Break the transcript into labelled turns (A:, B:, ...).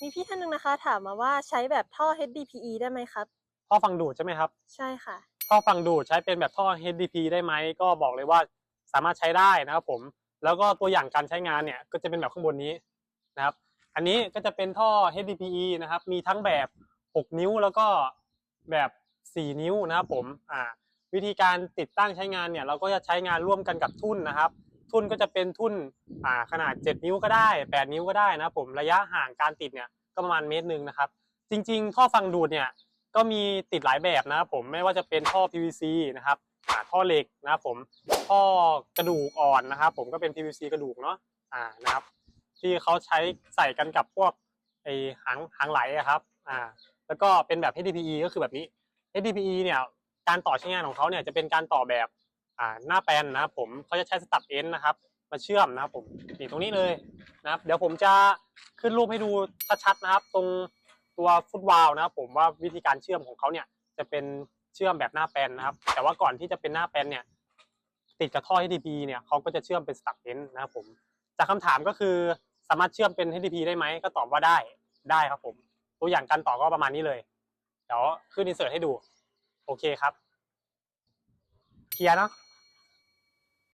A: มีพี่ท่านหนึ่งนะคะ ถามมาว่าใช้แบบท่อ HDPE ได้ไหมครับ
B: ท่อฟังดูดใช่ไหมครับ
A: ใช่ค่ะ
B: ท่อฟังดูดใช้เป็นแบบท่อ HDP ได้ไหมก็บอกเลยว่าสามารถใช้ได้นะครับผม แล้วก็ตัวอย่างการใช้งานเนี่ยก็จะเป็นแบบข้างบนนี้นะครับ อันนี้ก็จะเป็นท่อ HDPE นะครับ มีทั้งแบบ 6 นิ้วแล้วก็แบบ 4 นิ้วนะครับผม อ่า วิธีการติดตั้งใช้งานเนี่ยเราก็จะใช้งานร่วมกันกับทุ่นนะครับ ทุ่นก็จะเป็นทุ่นอ่าขนาด 7 นิ้วก็ได้ 8 นิ้วก็ได้นะผมระยะห่างการติดเนี่ยก็ประมาณเมตรหนึ่งนะครับ จริงๆ ท่อฟังดูดเนี่ยก็มีติดหลายแบบนะครับผมไม่ว่าจะเป็นท่อ PVC นะครับท่อเหล็กนะครับผมท่อกระดูกอ่อนนะครับ ผมก็เป็น PVC กระดูกเนาะอ่านะครับ ที่เขาใช้ใส่กันกับพวกไอหางหางไหลครับอ่าแล้วก็เป็นแบบ HDPE ก็คือแบบนี้ HDPE เนี่ยการต่อใช้งานของเขาเนี่ยจะเป็นการต่อแบบ อ่าหน้าแปลนนะครับผมเขาจะใช้สตับเอ็นนะครับ มาเชื่อมนะครับผมนี่ตรงนี้เลยนะครับ เดี๋ยวผมจะขึ้นรูปให้ดูชัดๆนะครับ ตรงตัวฟุตวาลนะครับ ผมว่าวิธีการเชื่อมของเขาเนี่ยจะเป็นเชื่อมแบบหน้าแปลนนะครับ แต่ว่าก่อนที่จะเป็นหน้าแปลนเนี่ย ติดกับท่อ HDP เนี่ยเขาก็จะเชื่อมเป็นสตับเอ็นนะครับผมจากคำถามก็คือสามารถเชื่อมเป็น HDP ได้ไหมก็ตอบว่าได้ได้ครับผม ตัวอย่างการต่อก็ประมาณนี้เลยเดี๋ยวขึ้นอินเสิร์ตให้ดู โอเคครับ เคลียร์เนาะ